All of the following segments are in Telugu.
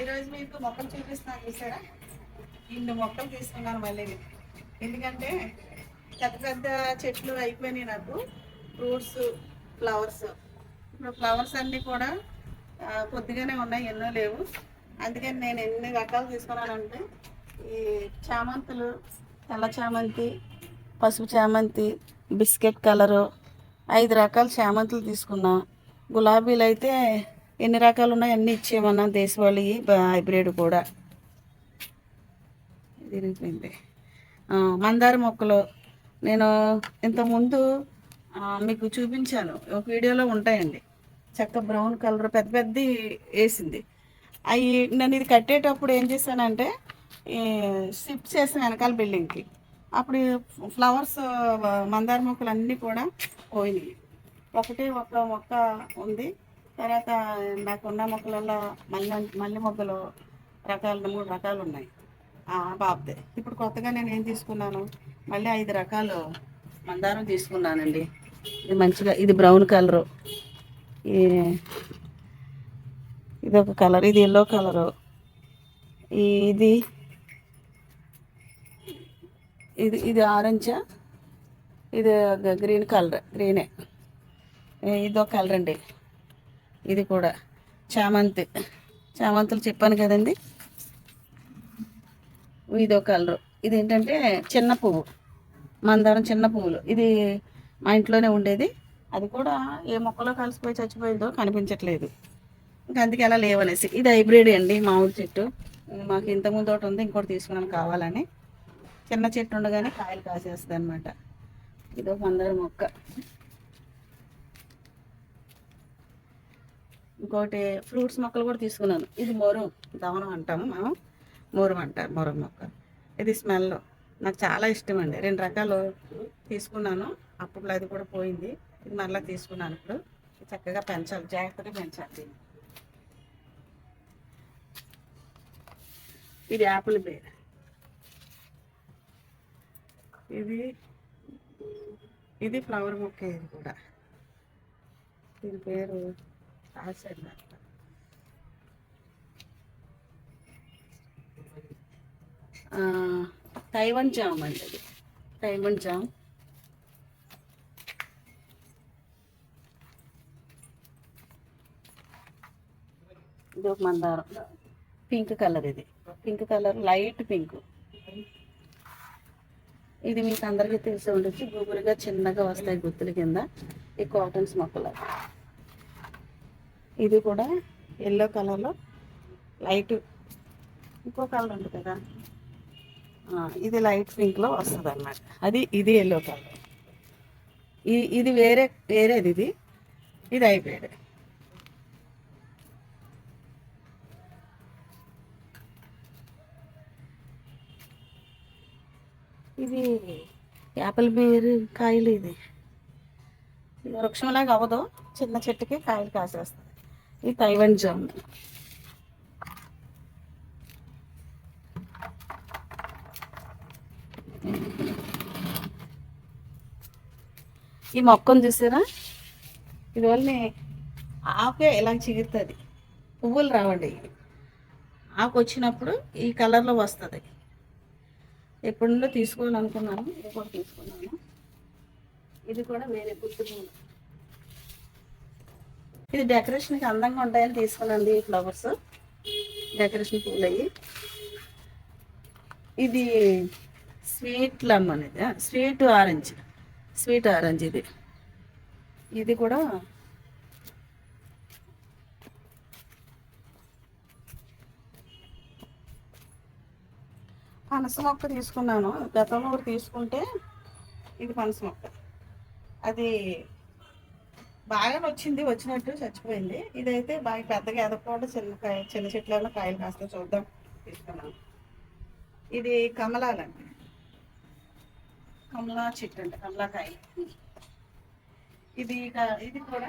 ఈరోజు మీకు మొక్కలు చూపిస్తున్నాను చూసారా? ఇన్ని మొక్కలు తీసుకున్నాను మళ్ళీ. ఎందుకంటే పెద్ద పెద్ద చెట్లు అయిపోయినాయి నాకు. ఫ్రూట్స్ ఫ్లవర్స్ ఇప్పుడు ఫ్లవర్స్ అన్నీ కూడా కొద్దిగానే ఉన్నాయి ఎన్నో లేవు. అందుకని నేను ఎన్ని రకాలు తీసుకున్నానంటే ఈ చామంతులు తెల్ల చామంతి పసుపు చామంతి బిస్కెట్ కలరు ఐదు రకాల చామంతులు తీసుకున్నా. గులాబీలు అయితే ఎన్ని రకాలు ఉన్నాయి అన్నీ ఇచ్చేమన్నా దేశవాళీ హైబ్రిడ్ కూడా. ఇది మందార మొక్కలు. నేను ఇంతకుముందు మీకు చూపించాను. ఒక వీడియోలో ఉంటాయండి. చక్క బ్రౌన్ కలర్ పెద్ద పెద్ద వేసింది. అవి నేను ఇది కట్టేటప్పుడు ఏం చేశానంటే షిఫ్ట్ చేసిన వెనకాల బిల్డింగ్కి. అప్పుడు ఫ్లవర్స్ మందార మొక్కలు అన్నీ కూడా పోయినాయి. ఒకటి ఒక మొక్క ఉంది. తర్వాత నాకున్న మొక్కలలో మల్లె మల్లె మొక్కలు రకాలు మూడు రకాలు ఉన్నాయి. ఆ, బాబుదే ఇప్పుడు కొత్తగా నేను ఏం తీసుకున్నాను? మళ్ళీ ఐదు రకాలు మందారం తీసుకున్నానండి. ఇది మంచిగా ఇది బ్రౌన్ కలరు. ఇది ఒక కలర్ ఇది ఎల్లో కలరు. ఇది ఇది ఇది ఆరెంజా ఇది గ్రీన్ కలర్ గ్రీనే. ఇదో కలర్ అండి. ఇది కూడా చామంతి. చామంతులు చెప్పాను కదండి. ఇదో కలరు. ఇది ఏంటంటే చిన్న పువ్వు. మందారం చిన్న పువ్వులు. ఇది మా ఇంట్లోనే ఉండేది. అది కూడా ఏ మొక్కలో కలిసిపోయి చచ్చిపోయిందో కనిపించట్లేదు. ఇంకా అందుకే అలా లేవనేసి. ఇది హైబ్రిడ్ అండి మామిడి చెట్టు. మాకు ఇంతకుముందు ఒకటి ఉంది ఇంకోటి తీసుకున్నాను కావాలని. చిన్న చెట్టు ఉండగానే కాయలు కాసేస్తుంది అనమాట ఇదో మందారం మొక్క. ఇంకోటి ఫ్రూట్స్ మొక్కలు కూడా తీసుకున్నాను. ఇది మొరం దవనం అంటాము మనం మొరం అంటారు మొరం మొక్క. ఇది స్మెల్. నాకు చాలా ఇష్టం అండి. రెండు రకాలు తీసుకున్నాను. అప్పుడు అది కూడా పోయింది. ఇది మరలా తీసుకున్నాను ఇప్పుడు. చక్కగా పెంచాలి జాగ్రత్తగా పెంచాలి ఇది యాపిల్ బేర్ ఇది ఇది ఫ్లవర్ మొక్క ఇది కూడా. దీని పేరు రాశాడు నాకు. తైవన్ జామ్ అండి అది. తైవన్ జామ్. ఇది ఒక మందారం. పింక్ కలర్ ఇది. Pink colour light pink. ఇది మీకు అందరికీ తెలిసి ఉండొచ్చు. గుబురుగా చిన్నగా వస్తాయి గుత్తుల కింద. ఈ కాటన్స్ మొక్కలు. ఇది కూడా ఎల్లో కలర్లో లైట్. ఇంకో కలర్ ఉంది కదా. ఇది లైట్ పింక్లో వస్తుంది అన్నమాట అది ఇది ఎల్లో కలర్. ఇది వేరే వేరేది ఇది. ఇది అయిపోయాడు. ఇది యాపిల్ బేర్ కాయలు ఇది. వృక్షంలాగా అవ్వదు. చిన్న చెట్టుకి కాయలు కాసేస్తుంది ఇది తైవన్ జామ్. ఈ మొక్కను చూసారా? ఇది వల్ల ఆకే ఇలా చిగురుతుంది పువ్వులు రావండి. ఆకు వచ్చినప్పుడు ఈ కలర్లో వస్తుంది. ఎప్పటి నుండో తీసుకోవాలనుకున్నాను ఇది కూడా తీసుకున్నాను. ఇది కూడా వేరే గుర్తు ఇది డెకరేషన్కి అందంగా ఉంటాయని తీసుకున్నాను ఈ ఫ్లవర్స్. డెకరేషన్ పూలు అయ్యి ఇది స్వీట్ లమ్ అనేది స్వీట్ ఆరెంజ్ స్వీట్ ఆరెంజ్ ఇది. ఇది కూడా పనస మొక్క తీసుకున్నాను. గతంలో ఒకటి తీసుకుంటే ఇది పనస మొక్క. అది బాగా వచ్చింది వచ్చినట్టు చచ్చిపోయింది. ఇదైతే బాగా పెద్దగా ఎదగకుండా చిన్న కాయ చిన్న చెట్లలో కాయలు కాస్త చూద్దాం. తీసుకున్నాను. ఇది కమలాలండి. కమలా చెట్టు అండి కమలాకాయ. ఇది ఇది కూడా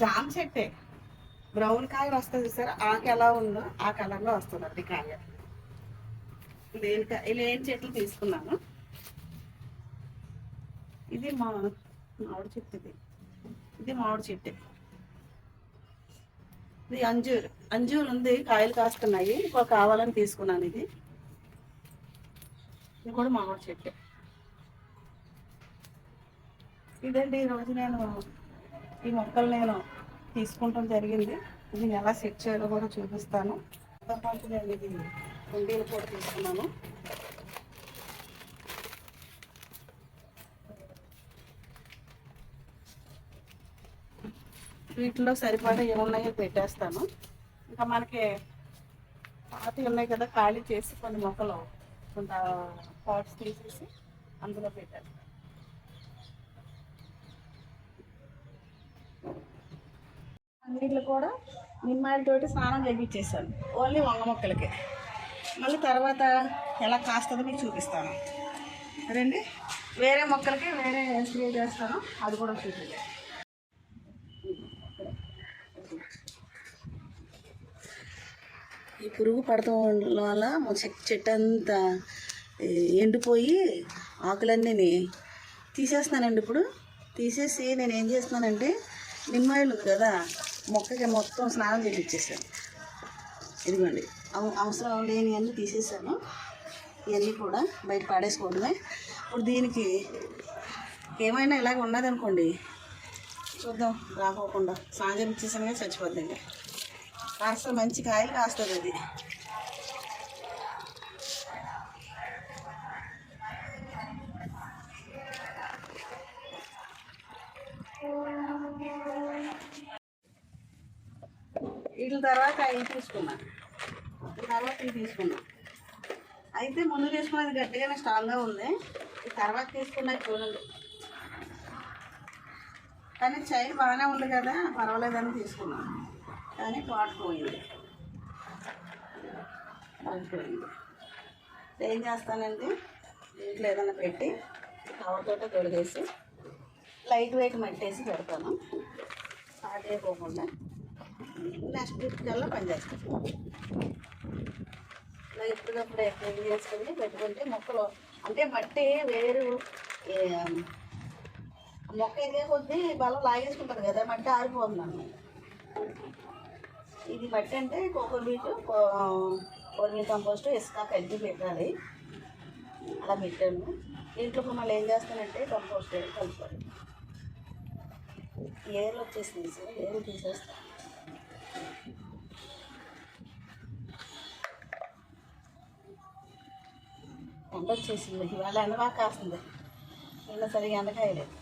జామ చెట్టే. బ్రౌన్ కాయలు వస్తుంది సార్ ఆకు ఎలా ఉందో ఆ కలర్లో వస్తుంది అది కాయ. లేని లేని చెట్లు తీసుకున్నాను? ఇది మా మామిడి చెట్టు ఇది. ఇది మామిడి చెట్టు. ఇది అంజూర్. అంజూర్ ఉంది కాయలు కాస్తున్నాయి. ఇంకో కావాలని తీసుకున్నాను ఇది. ఇది కూడా మామిడి చెట్టు. ఇదండి ఈరోజు నేను ఈ మొక్కలు నేను తీసుకుంటాం జరిగింది. దీన్ని ఎలా సెట్ చేయాలో కూడా చూపిస్తాను. దాంతో నేను ఇది కుండీలు కూడా తీసుకున్నాను. వీటిలో సరిపడా ఏమున్నాయో పెట్టేస్తాను. ఇంకా మనకి పాత ఉన్నాయి కదా ఖాళీ చేసి కొన్ని మొక్కలు కొంత పాట్స్ తీసేసి అందులో పెట్టేస్తాను. అన్నిట్లో కూడా నిమ్మాయిలతోటి స్నానం చేయించేసాను ఓన్లీ వంగ మొక్కలకి. మళ్ళీ తర్వాత ఎలా కాస్తుందో మీకు చూపిస్తాను. రండి. వేరే మొక్కలకి వేరే స్ప్రే చేస్తాను. అది కూడా చూపించండి ఈ పురుగు పడటం వల్ల చెట్టు అంతా ఎండిపోయి ఆకులన్నీ తీసేస్తున్నానండి ఇప్పుడు. తీసేసి నేను ఏం చేస్తున్నానంటే నిమ్మాయిలు ఉంది కదా మొక్కకి మొత్తం స్నానం చేయించేసాను ఇదిగోండి అవసరం లేని అన్నీ తీసేసాను. ఇవన్నీ కూడా బయట పాడేసుకోవడమే. ఇప్పుడు దీనికి ఏమైనా ఇలాగ ఉన్నదనుకోండి చూద్దాం రాకోకుండా. స్నానం కానీ చచ్చిపోద్దండి. కాస్త మంచి కాయలు కాస్తుంది అది. వీటి తర్వాత అవి తీసుకున్నాను తర్వాత ఇవి తీసుకున్నా. అయితే ముందు తీసుకున్నది గట్టిగానే స్ట్రాంగ్గా ఉంది. తర్వాత తీసుకున్నది చూడండి. కానీ చైన్ బాగానే ఉంది కదా పర్వాలేదని తీసుకున్నాను కానీ పాటుపోయింది పాటుపోయింది ఏం చేస్తానంటే ఇంట్లో ఏదైనా పెట్టి కవర్తో తొలగేసి లైట్ వెయిట్ మట్టేసి పెడతాను. పాడైపోకుండా. నెక్స్ట్ వీక్ కల్లా పనిచేస్తాను ఇలా ఎప్పుడప్పుడు క్లీన్ చేసుకుని పెట్టుకుంటే మొక్కలు అంటే మట్టి వేరు మొక్క ఎదిగే కొద్దీ బలం లాగేసుకుంటుంది కదా మట్టి ఆరిపోతుంది అన్నమాట ఇది మట్టి అంటే కోకోబీట్ కోర్మీ కంపోస్ట్ ఇసుక కలిపి పెట్టాలి. అలా పెట్టాను దీంట్లో ఇప్పుడు మళ్ళీ ఏం చేస్తానంటే కంపోస్ట్ కలుపుకోవాలి. ఏర్లు వచ్చేసింది సార్ ఏర్లు తీసేస్తాను ఎండ వచ్చేసింది ఇవాళ ఎండ బాగా కాస్తుంది. నిన్న సరిగా ఎండకాయలేదు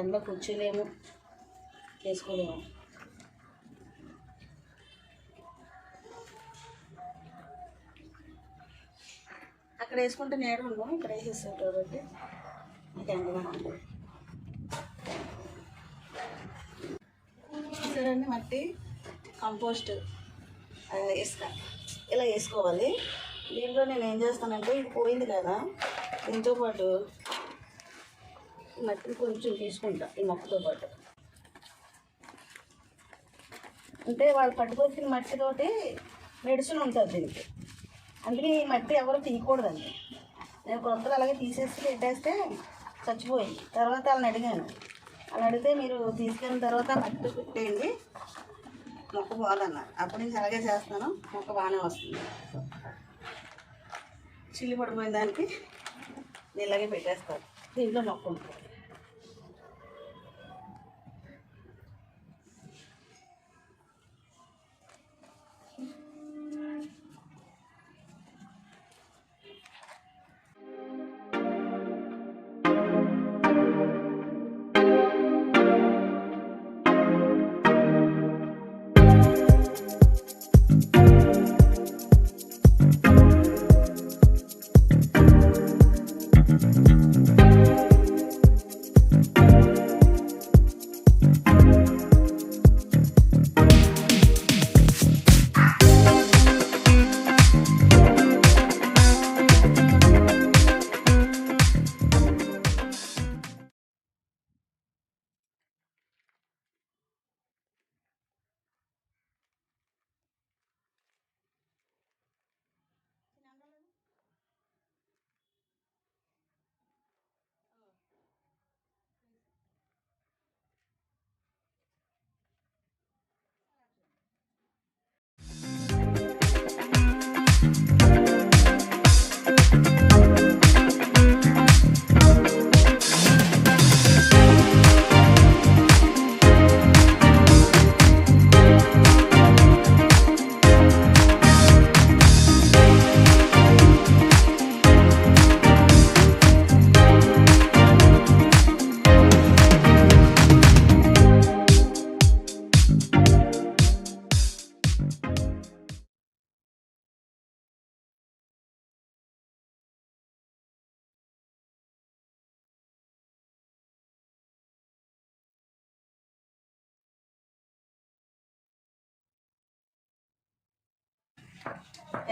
ఎండ కూర్చోలేము. చేసుకోలేము అక్కడ వేసుకుంటే నేడు ఉన్నాం ఇక్కడ వేసేస్తాం కాబట్టి నాకు ఎండగా ఉంది చూసారండి మట్టి? కంపోస్ట్. ఇసుక ఇలా వేసుకోవాలి. దీంట్లో నేను ఏం చేస్తానంటే ఇది పోయింది కదా దీంతో పాటు మట్టిని కొంచెం తీసుకుంటా ఈ మొక్కతో పాటు. అంటే వాళ్ళు పట్టుకొచ్చిన మట్టితోటి మెడిసిన్ ఉంటుంది దీనికి. అందుకే ఈ మట్టి ఎవరు తీయకూడదండి. నేను కొత్తగా అలాగే తీసేసి పెట్టేస్తే చచ్చిపోయింది. తర్వాత వాళ్ళని అడిగాను. అలా అడిగితే మీరు తీసుకెళ్ళిన తర్వాత మట్టి పెట్టేయండి. మొక్క పోదన్నారు అప్పుడు నుంచి అలాగే చేస్తాను మొక్క బాగానే వస్తుంది. చిల్లి పడిపోయిన దానికి నీళ్ళగే పెట్టేస్తారు దీంట్లో మొక్క ఉంటుంది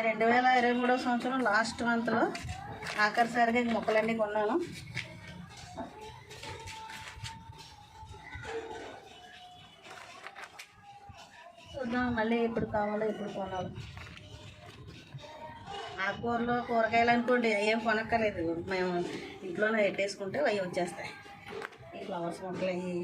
రెండు వేల ఇరవై మూడో సంవత్సరం లాస్ట్ మంత్లో ఆఖరిసారిగా ఈ మొక్కలన్నీ కొన్నాను. చూద్దాం మళ్ళీ ఎప్పుడు కావాలో ఎప్పుడు కొనాలి. ఆకుకూరలు కూరగాయలు అనుకోండి ఏం కొనక్కర్లేదు. మేము ఇంట్లోనే పెట్టేసుకుంటే అవి వచ్చేస్తాయి. ఈ ఫ్లవర్స్ మొక్కలు అవి